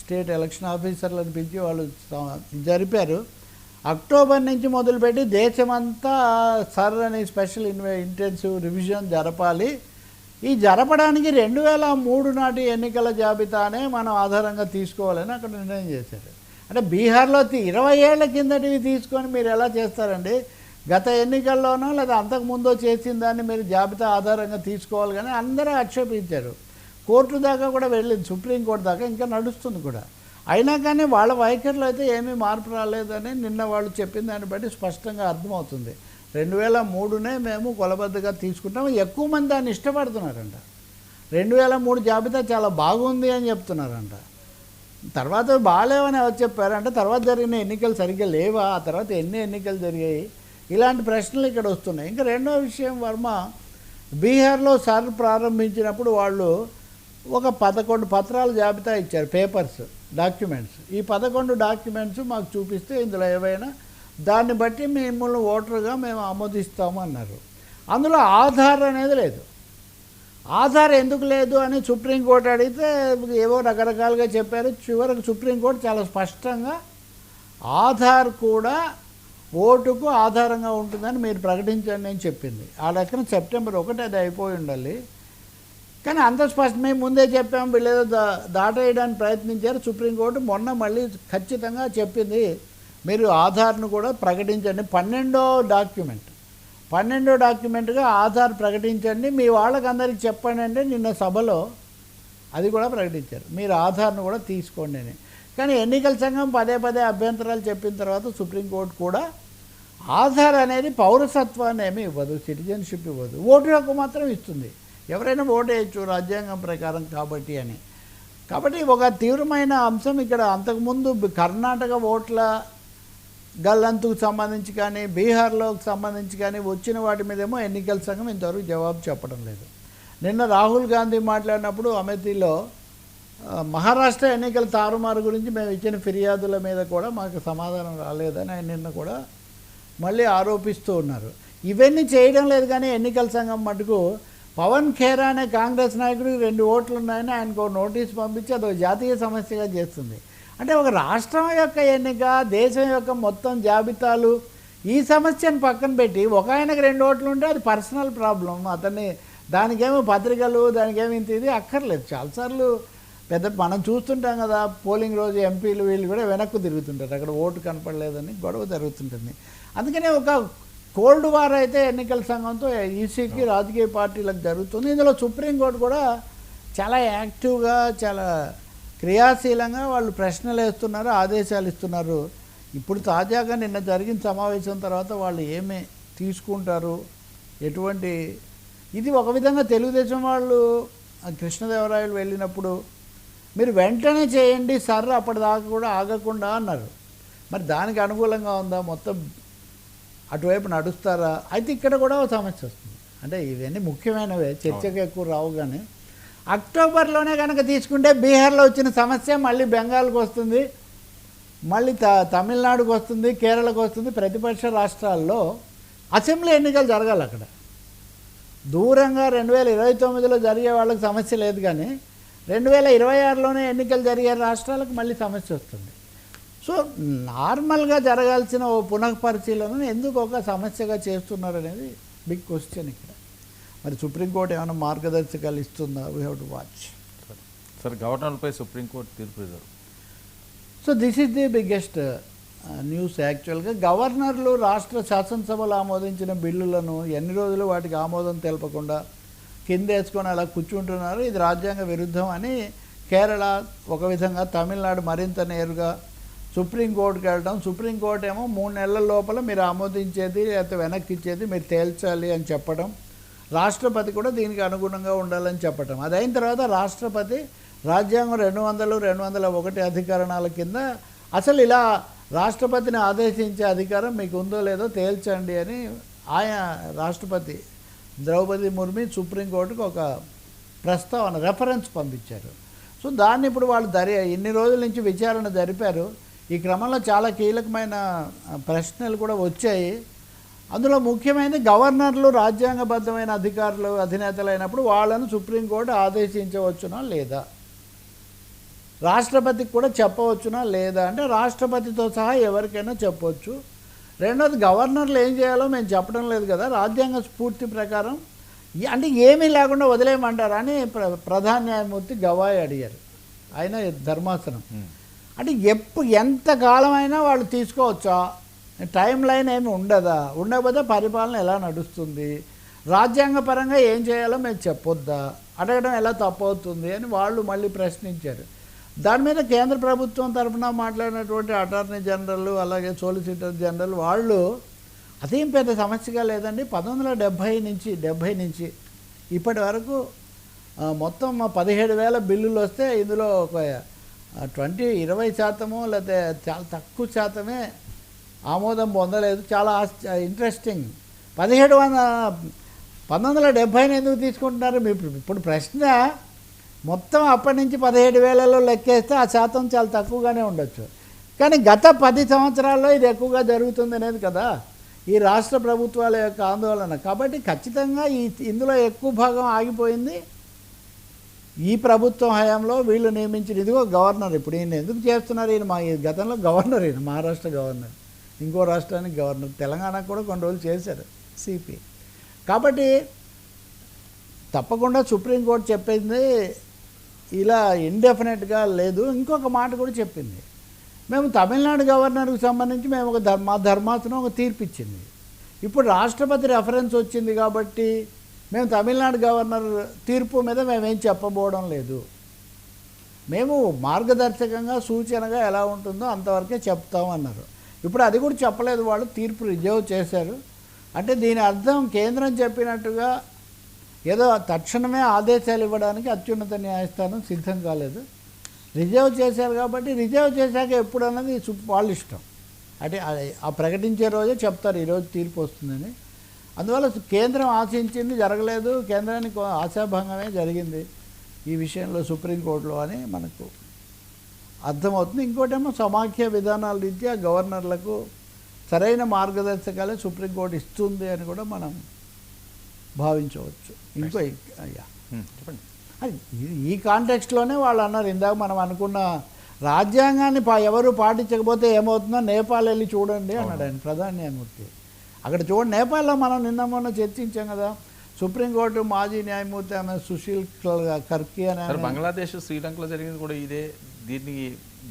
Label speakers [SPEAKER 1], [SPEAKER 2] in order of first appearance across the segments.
[SPEAKER 1] State election ఆఫీసర్లను పిలిచి వాళ్ళు జరిపారు. అక్టోబర్ నుంచి మొదలుపెట్టి దేశమంతా సర్ అని స్పెషల్ ఇన్వే ఇంటెన్సివ్ రివిజన్ జరపాలి. ఈ జరపడానికి రెండు వేల మూడు నాటి ఎన్నికల జాబితానే మనం ఆధారంగా తీసుకోవాలని అక్కడ నిర్ణయం చేశారు. అంటే బీహార్లో ఇరవై ఏళ్ళ కిందటివి తీసుకొని మీరు ఎలా చేస్తారండి? గత ఎన్నికల్లోనో లేదా అంతకుముందో చేసిన దాన్ని మీరు జాబితా ఆధారంగా తీసుకోవాలి కానీ అందరూ ఆక్షేపించారు. కోర్టు దాకా కూడా వెళ్ళింది సుప్రీంకోర్టు దాకా ఇంకా నడుస్తుంది కూడా. అయినా కానీ వాళ్ళ వైఖరిలో అయితే ఏమీ మార్పు రాలేదని నిన్న వాళ్ళు చెప్పిన దాన్ని బట్టి స్పష్టంగా అర్థమవుతుంది. రెండు వేల మూడునే మేము కొలబద్దగా తీసుకుంటాము ఎక్కువ మంది దాన్ని ఇష్టపడుతున్నారంట. రెండు వేల మూడు జాబితా చాలా బాగుంది అని చెప్తున్నారంట. తర్వాత బాగాలేవని ఎవరు చెప్పారంటే తర్వాత జరిగిన ఎన్నికలు సరిగ్గా లేవా? ఆ తర్వాత ఎన్ని ఎన్నికలు జరిగాయి? ఇలాంటి ప్రశ్నలు ఇక్కడ వస్తున్నాయి. ఇంకా రెండో విషయం వర్మ బీహార్లో సార్ ప్రారంభించినప్పుడు వాళ్ళు ఒక పదకొండు పత్రాల జాబితా ఇచ్చారు పేపర్స్ డాక్యుమెంట్స్. ఈ పదకొండు డాక్యుమెంట్స్ మాకు చూపిస్తే ఇందులో ఏవైనా దాన్ని బట్టి మిమ్మల్ని ఓటర్గా మేము ఆమోదిస్తాము అన్నారు. అందులో ఆధార్ అనేది లేదు. ఆధార్ ఎందుకు లేదు అని సుప్రీంకోర్టు అడిగితే ఏవో రకరకాలుగా చెప్పారు. చివరికి సుప్రీంకోర్టు చాలా స్పష్టంగా ఆధార్ కూడా ఓటుకు ఆధారంగా ఉంటుందని మీరు ప్రకటించండి అని చెప్పింది. ఆ లెక్కన సెప్టెంబర్ ఒకటి అది అయిపోయి ఉండాలి. కానీ అంత స్పష్టం మేము ముందే చెప్పాము వీళ్ళేదో దా దాటేయడానికి ప్రయత్నించారు. సుప్రీంకోర్టు మొన్న మళ్ళీ ఖచ్చితంగా చెప్పింది మీరు ఆధార్ను కూడా ప్రకటించండి. పన్నెండో డాక్యుమెంట్. పన్నెండో డాక్యుమెంట్గా ఆధార్ ప్రకటించండి. మీ వాళ్ళకందరికి చెప్పండి అంటే నిన్న సభలో అది కూడా ప్రకటించారు. మీరు ఆధార్ను కూడా తీసుకోండి అని. కానీ ఎన్నికల సంఘం పదే పదే అభ్యంతరాలు చెప్పిన తర్వాత సుప్రీంకోర్టు కూడా ఆధార్ అనేది పౌరసత్వాన్ని ఏమీ ఇవ్వదు సిటిజన్షిప్ ఇవ్వదు. ఓటు హక్కు మాత్రం ఇస్తుంది. ఎవరైనా ఓటేయచ్చు వేయచ్చు రాజ్యాంగం ప్రకారం కాబట్టి అని. కాబట్టి ఒక తీవ్రమైన అంశం ఇక్కడ అంతకుముందు కర్ణాటక ఓట్ల గల్లంతుకు సంబంధించి కానీ బీహార్లోకి సంబంధించి కానీ వచ్చిన వాటి మీదేమో ఎన్నికల సంఘం ఇంతవరకు జవాబు చెప్పడం లేదు. నిన్న రాహుల్ గాంధీ మాట్లాడినప్పుడు అమేథీలో మహారాష్ట్ర ఎన్నికల తారుమారు గురించి మేము ఇచ్చిన ఫిర్యాదుల మీద కూడా మాకు సమాధానం రాలేదని ఆయన నిన్న కూడా మళ్ళీ ఆరోపిస్తూ ఉన్నారు. ఇవన్నీ చేయడం లేదు కానీ ఎన్నికల సంఘం మటుకు పవన్ ఖేరా అనే కాంగ్రెస్ నాయకుడికి రెండు ఓట్లు ఉన్నాయని ఆయనకు ఒక నోటీస్ పంపించి అది ఒక జాతీయ సమస్యగా చేస్తుంది. అంటే ఒక రాష్ట్రం యొక్క ఎన్నిక దేశం యొక్క మొత్తం జాబితాలు ఈ సమస్యను పక్కన పెట్టి ఒక ఆయనకు రెండు ఓట్లు ఉంటే అది పర్సనల్ ప్రాబ్లం అతన్ని దానికేమో పత్రికలు దానికేమి ఇంత ఇది అక్కర్లేదు. చాలాసార్లు పెద్ద మనం చూస్తుంటాం కదా పోలింగ్ రోజు ఎంపీలు వీళ్ళు కూడా వెనక్కు తిరుగుతుంటారు. అక్కడ ఓటు కనపడలేదని గొడవ జరుగుతుంటుంది. అందుకనే ఒక కోల్డ్ వార్ అయితే ఎన్నికల సంఘంతో ఈసీకి రాజకీయ పార్టీలకు జరుగుతుంది. ఇందులో సుప్రీంకోర్టు కూడా చాలా యాక్టివ్గా చాలా క్రియాశీలంగా వాళ్ళు ప్రశ్నలు వేస్తున్నారు ఆదేశాలు ఇస్తున్నారు. ఇప్పుడు తాజాగా నిన్న జరిగిన సమావేశం తర్వాత వాళ్ళు ఏమి తీసుకుంటారు? ఎటువంటి ఇది ఒక విధంగా తెలుగుదేశం వాళ్ళు కృష్ణదేవరాయలు వెళ్ళినప్పుడు మీరు వెంటనే చేయండి సర్ అప్పటిదాకా కూడా ఆగకుండా అన్నారు. మరి దానికి అనుకూలంగా ఉందా? మొత్తం అటువైపు నడుస్తారా? అయితే ఇక్కడ కూడా ఒక సమస్య వస్తుంది. అంటే ఇవన్నీ ముఖ్యమైనవే చర్చకు ఎక్కువ రావు కానీ. అక్టోబర్లోనే కనుక తీసుకుంటే బీహార్లో వచ్చిన సమస్య మళ్ళీ బెంగాల్కి వస్తుంది మళ్ళీ త తమిళనాడుకు వస్తుంది కేరళకు వస్తుంది. ప్రతిపక్ష రాష్ట్రాల్లో అసెంబ్లీ ఎన్నికలు జరగాలి అక్కడ. దూరంగా రెండు వేల ఇరవై తొమ్మిదిలో జరిగే వాళ్ళకి సమస్య లేదు కానీ రెండు వేల ఇరవై ఆరులోనే ఎన్నికలు జరిగే రాష్ట్రాలకు మళ్ళీ సమస్య వస్తుంది. సో నార్మల్గా జరగాల్సిన ఓ పునఃపరిశీలనను ఎందుకు ఒక సమస్యగా చేస్తున్నారు అనేది బిగ్ క్వశ్చన్ ఇక్కడ. మరి సుప్రీంకోర్టు ఏమైనా మార్గదర్శకాలు ఇస్తుందా? We have to watch
[SPEAKER 2] sir గవర్నర్పై supreme court తీర్పు
[SPEAKER 1] so this is the biggest news యాక్చువల్గా గవర్నర్లు రాష్ట్ర శాసనసభలు ఆమోదించిన బిల్లులను ఎన్ని రోజులు వాటికి ఆమోదం తెలపకుండా కింద వేసుకొని అలా కూర్చుంటున్నారు. ఇది రాజ్యాంగ విరుద్ధం అని కేరళ ఒక విధంగా తమిళనాడు మరింత నేరుగా సుప్రీంకోర్టుకి వెళ్ళడం సుప్రీంకోర్టు ఏమో మూడు నెలల లోపల మీరు ఆమోదించేది లేకపోతే వెనక్కి ఇచ్చేది మీరు తేల్చాలి అని చెప్పడం రాష్ట్రపతి కూడా దీనికి అనుగుణంగా ఉండాలని చెప్పటం. అది అయిన తర్వాత రాష్ట్రపతి రాజ్యాంగం రెండు వందలు రెండు వందల ఒకటి అధికరణాల కింద అసలు ఇలా రాష్ట్రపతిని ఆదేశించే అధికారం మీకు ఉందో లేదో తేల్చండి అని ఆయా రాష్ట్రపతి ద్రౌపది ముర్మి సుప్రీంకోర్టుకు ఒక ప్రస్తావన రెఫరెన్స్ పంపించారు. సో దాన్ని ఇప్పుడు వాళ్ళు దర్యా ఇన్ని రోజుల నుంచి విచారణ జరిపారు. ఈ క్రమంలో చాలా కీలకమైన ప్రశ్నలు కూడా వచ్చాయి. అందులో ముఖ్యమైనది గవర్నర్లు రాజ్యాంగబద్ధమైన అధికారులు అధినేతలు అయినప్పుడు వాళ్ళను సుప్రీంకోర్టు ఆదేశించవచ్చునా లేదా? రాష్ట్రపతికి కూడా చెప్పవచ్చునా లేదా? అంటే రాష్ట్రపతితో సహా ఎవరికైనా చెప్పవచ్చు రెండోది గవర్నర్లు ఏం చేయాలో మేము చెప్పడం లేదు కదా. రాజ్యాంగ స్ఫూర్తి ప్రకారం అంటే ఏమీ లేకుండా వదిలేయమంటారా అని ప్ర ప్రధాన న్యాయమూర్తి గవాయి అడిగారు. ఆయన ధర్మాసనం. అంటే ఎప్పుడు ఎంత కాలమైనా వాళ్ళు తీసుకోవచ్చా? టైం లైన్ ఏమి ఉండదా? ఉండకపోతే పరిపాలన ఎలా నడుస్తుంది? రాజ్యాంగపరంగా ఏం చేయాలో మేము చెప్పొద్దా? అడగడం ఎలా తప్పవుతుంది అని వాళ్ళు మళ్ళీ ప్రశ్నించారు. దాని మీద కేంద్ర ప్రభుత్వం తరఫున మాట్లాడినటువంటి అటార్నీ జనరల్ అలాగే సోలిసిటర్ జనరల్ వాళ్ళు అదేం పెద్ద సమస్యగా లేదండి. పంతొమ్మిది వందల డెబ్భై నుంచి డెబ్భై నుంచి ఇప్పటి వరకు మొత్తం పదిహేడు వేల బిల్లులు వస్తే ఇందులో ఒక ట్వంటీ ఇరవై శాతము లేకపోతే చాలా తక్కువ శాతమే ఆమోదం పొందలేదు. చాలా ఇంట్రెస్టింగ్. పదిహేడు వంద పంతొమ్మిది వందల డెబ్భైని ఎందుకు తీసుకుంటున్నారు? మీ ఇప్పుడు ప్రశ్న మొత్తం అప్పటి నుంచి పదిహేడు వేలలో లెక్కేస్తే ఆ శాతం చాలా తక్కువగానే ఉండొచ్చు. కానీ గత పది సంవత్సరాల్లో ఇది ఎక్కువగా జరుగుతుంది అనేది కదా. ఈ రాష్ట్ర ప్రభుత్వాల యొక్క ఆందోళన. కాబట్టి ఖచ్చితంగా ఈ ఇందులో ఎక్కువ భాగం ఆగిపోయింది. ఈ ప్రభుత్వం హయాంలో వీళ్ళు నియమించిన ఇదిగో గవర్నర్ ఇప్పుడు ఈయన ఎందుకు చేస్తున్నారు? ఈయన మా ఈ గతంలో గవర్నర్ ఈయన మహారాష్ట్ర గవర్నర్. ఇంకో రాష్ట్రానికి గవర్నర్. తెలంగాణకు కూడా కొన్ని రోజులు చేశారు సిపి కాబట్టి తప్పకుండా సుప్రీంకోర్టు చెప్పింది ఇలా ఇండెఫినెట్గా లేదు. ఇంకొక మాట కూడా చెప్పింది. మేము తమిళనాడు గవర్నర్కి సంబంధించి మేము ఒక ధర్మ ధర్మాసనం ఒక తీర్పు ఇచ్చింది. ఇప్పుడు రాష్ట్రపతి రెఫరెన్స్ వచ్చింది కాబట్టి మేము తమిళనాడు గవర్నర్ తీర్పు మీద మేమేం చెప్పబోవడం లేదు. మేము మార్గదర్శకంగా సూచనగా ఎలా ఉంటుందో అంతవరకే చెప్తామన్నారు ఇప్పుడు అది కూడా చెప్పలేదు వాళ్ళు తీర్పు రిజర్వ్ చేశారు. అంటే దీని అర్థం కేంద్రం చెప్పినట్టుగా ఏదో తక్షణమే ఆదేశాలు ఇవ్వడానికి అత్యున్నత న్యాయస్థానం సిద్ధం కాలేదు. రిజర్వ్ చేశారు కాబట్టి రిజర్వ్ చేశాక ఎప్పుడు అన్నది వాళ్ళ ఇష్టం. అంటే ఆ ప్రకటించే రోజే చెప్తారు ఈరోజు తీర్పు వస్తుందని. అందువల్ల కేంద్రం ఆశించింది జరగలేదు. కేంద్రానికి ఆశాభంగమే జరిగింది ఈ విషయంలో సుప్రీంకోర్టులో అని మనకు అర్థమవుతుంది. ఇంకోటేమో సమాఖ్య విధానాల రీత్యా గవర్నర్లకు సరైన మార్గదర్శకాలే సుప్రీంకోర్టు ఇస్తుంది అని కూడా మనం భావించవచ్చు. ఇంకో అయ్యా.
[SPEAKER 2] ఉమ్, చెప్పండి.
[SPEAKER 1] అది ఈ- కాంటెక్స్ట్లోనే వాళ్ళు అన్నారు ఇందాక మనం అనుకున్న రాజ్యాంగాన్ని పా ఎవరు పాటించకపోతే ఏమవుతుందో నేపాల్ వెళ్ళి చూడండి అన్నాడు ఆయన ప్రధాన న్యాయమూర్తి అక్కడ చూడండి నేపాల్లో మనం నిన్న మొన్న చర్చించాం కదా. సుప్రీంకోర్టు మాజీ న్యాయమూర్తి ఆమె సుశీల్ కర్కి అని
[SPEAKER 2] బంగ్లాదేశ్ శ్రీలంకలో జరిగింది కూడా ఇదే. దీన్ని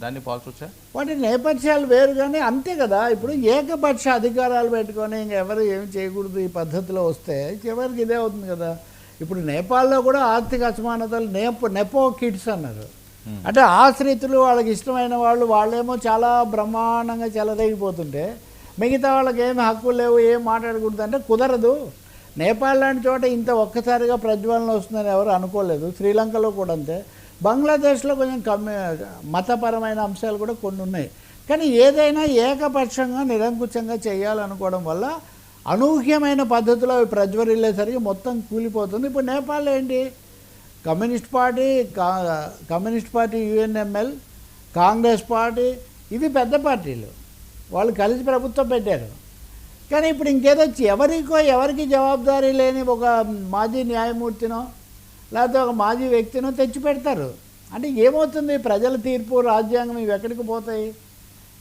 [SPEAKER 2] దాన్ని పాల్చొచ్చా
[SPEAKER 1] వాటి నేపథ్యాలు వేరు కానీ అంతే కదా. ఇప్పుడు ఏకపక్ష అధికారాలు పెట్టుకొని ఇంకెవరు ఏమి చేయకూడదు ఈ పద్ధతిలో వస్తే చివరికి ఇదే అవుతుంది కదా. ఇప్పుడు నేపాల్లో కూడా ఆర్థిక అసమానతలు నేప నెపో కిడ్స్ అన్నారు. అంటే ఆశ్రితులు వాళ్ళకి ఇష్టమైన వాళ్ళు వాళ్ళేమో చాలా బ్రహ్మాండంగా చెలరేగిపోతుంటే మిగతా వాళ్ళకి ఏమి హక్కులు లేవు ఏం మాట్లాడకూడదు అంటే కుదరదు. నేపాల్ లాంటి చోట ఇంత ఒక్కసారిగా ప్రజ్వలన వస్తుందని ఎవరు అనుకోలేదు. శ్రీలంకలో కూడా అంతే. బంగ్లాదేశ్లో కొంచెం కమ్యూ మతపరమైన అంశాలు కూడా కొన్ని ఉన్నాయి. కానీ ఏదైనా ఏకపక్షంగా నిరంకుశంగా చేయాలనుకోవడం వల్ల అనూహ్యమైన పద్ధతిలో అవి ప్రజ్వరిల్లేసరికి మొత్తం కూలిపోతుంది. ఇప్పుడు నేపాల్ ఏంటి? కమ్యూనిస్ట్ పార్టీ కా communist party UNML Congress party ఇవి పెద్ద పార్టీలు. వాళ్ళు కలిసి ప్రభుత్వం పెట్టారు. కానీ ఇప్పుడు ఇంకేదో ఎవరికో ఎవరికి జవాబుదారీ లేని ఒక మాజీ న్యాయమూర్తినో లేకపోతే ఒక మాజీ వ్యక్తినో తెచ్చి పెడతారు. అంటే ఏమవుతుంది? ప్రజల తీర్పు రాజ్యాంగం ఇవి ఎక్కడికి పోతాయి?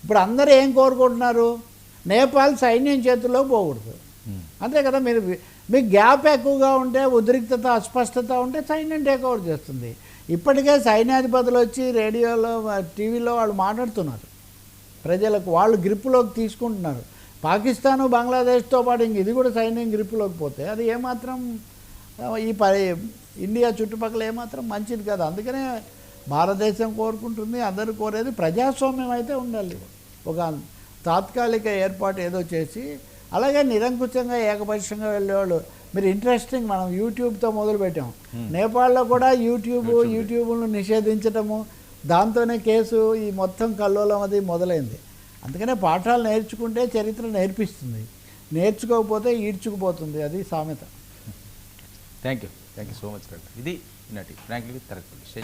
[SPEAKER 1] ఇప్పుడు అందరూ ఏం కోరుకుంటున్నారు? నేపాల్ సైన్యం చేతుల్లో పోకూడదు.
[SPEAKER 2] ఉమ్,
[SPEAKER 1] అంతే కదా మీరు మీకు గ్యాప్ ఎక్కువగా ఉంటే ఉద్రిక్తత అస్పష్టత ఉంటే సైన్యం టేక్ ఓవర్ చేస్తుంది. ఇప్పటికే సైన్యాధిపతులు వచ్చి రేడియోలో టీవీలో వాళ్ళు మాట్లాడుతున్నారు. ప్రజలకు వాళ్ళు గ్రిప్పులోకి తీసుకుంటున్నారు. పాకిస్తాను బంగ్లాదేశ్తో పాటు ఇంక ఇది కూడా సైన్యం గ్రిప్పులోకి పోతే అది ఏమాత్రం ఈ పరి ఇండియా చుట్టుపక్కల ఏమాత్రం మంచిది కాదు. అందుకనే భారతదేశం కోరుకుంటుంది అందరూ కోరేది ప్రజాస్వామ్యం అయితే ఉండాలి. ఒక తాత్కాలిక ఏర్పాటు ఏదో చేసి అలాగే నిరంకుశంగా ఏకపక్షంగా వెళ్ళేవాళ్ళు. మీరు ఇంట్రెస్టింగ్ మనం యూట్యూబ్తో మొదలుపెట్టాం. నేపాల్లో కూడా యూట్యూబ్ యూట్యూబ్ను నిషేధించటము దాంతోనే కేసు ఈ మొత్తం కల్లోలం అది మొదలైంది. అందుకనే పాఠాలు నేర్చుకుంటే చరిత్ర నేర్పిస్తుంది. నేర్చుకోకపోతే ఈడ్చుకుపోతుంది. అది సామెత.
[SPEAKER 2] Thank you thank you so much ఇది ఈనాటి ఫ్రాంక్లీ తరగతి.